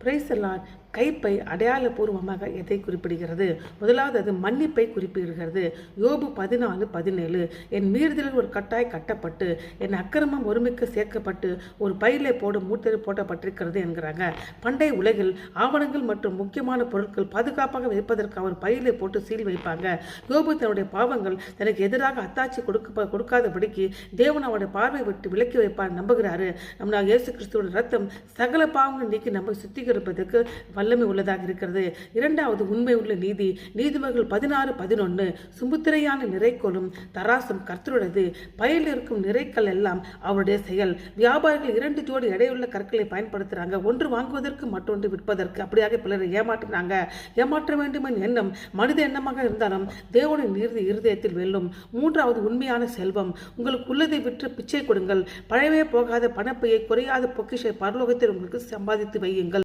பிரைசலான் கைப்பை அடையாளபூர்வமாக எதை குறிப்பிடுகிறது? முதலாவது அது மன்னிப்பை குறிப்பிடுகிறது. யோபு பதினாலு பதினேழு. என் மீறுதலில் ஒரு கட்டாய் கட்டப்பட்டு என் அக்கிரமம் ஒருமிக்க சேர்க்கப்பட்டு ஒரு பயிலை போடும் மூத்தறி போட்டப்பட்டிருக்கிறது என்கிறாங்க. பண்டைய உலகில் ஆவணங்கள் மற்றும் முக்கியமான பொருட்கள் பாதுகாப்பாக வைப்பதற்கு அவர் பயிலை போட்டு சீல் வைப்பாங்க. யோபு தன்னுடைய பாவங்கள் தனக்கு எதிராக அத்தாட்சி கொடுக்க கொடுக்காதபடிக்கு தேவன் அவனுடைய பார்வை விட்டு விலக்கி வைப்பார் நம்புகிறாரு. நம்ம இயேசு கிறிஸ்துவோட ரத்தம் சகல பாவங்கள் நீக்கி நம்ம சுத்திகரிப்பதற்கு வல்லமை உள்ளதாக இருக்கிறது. இரண்டாவது உண்மை உள்ள நீதி நீதிமகள் பதினாறு பதினொன்று சுமுத்திரையான நிறைக்கோளும் தராசும் கர்த்தருடையது. பயில் இருக்கும் நிறைக்கல் எல்லாம் அவருடைய செயல். வியாபாரிகள் இரண்டு ஜோடி எடையுள்ள கற்களை பயன்படுத்துறாங்க. ஒன்று வாங்குவதற்கு மற்றொன்று விற்பதற்கு. அப்படியாக பிறரை ஏமாற்றுறாங்க. ஏமாற்ற வேண்டும் என் எண்ணம் மனித எண்ணமாக இருந்தாலும் தேவனின் நீர்தி இருதயத்தில் வெல்லும். மூன்றாவது உண்மையான செல்வம். உங்களுக்கு உள்ளதை விற்று பிச்சை கொடுங்கள். பழவே போகாத பணப்பையை குறையாத பொக்கிஷை பரலோகத்தில் உங்களுக்கு சம்பாதித்து வையுங்கள்.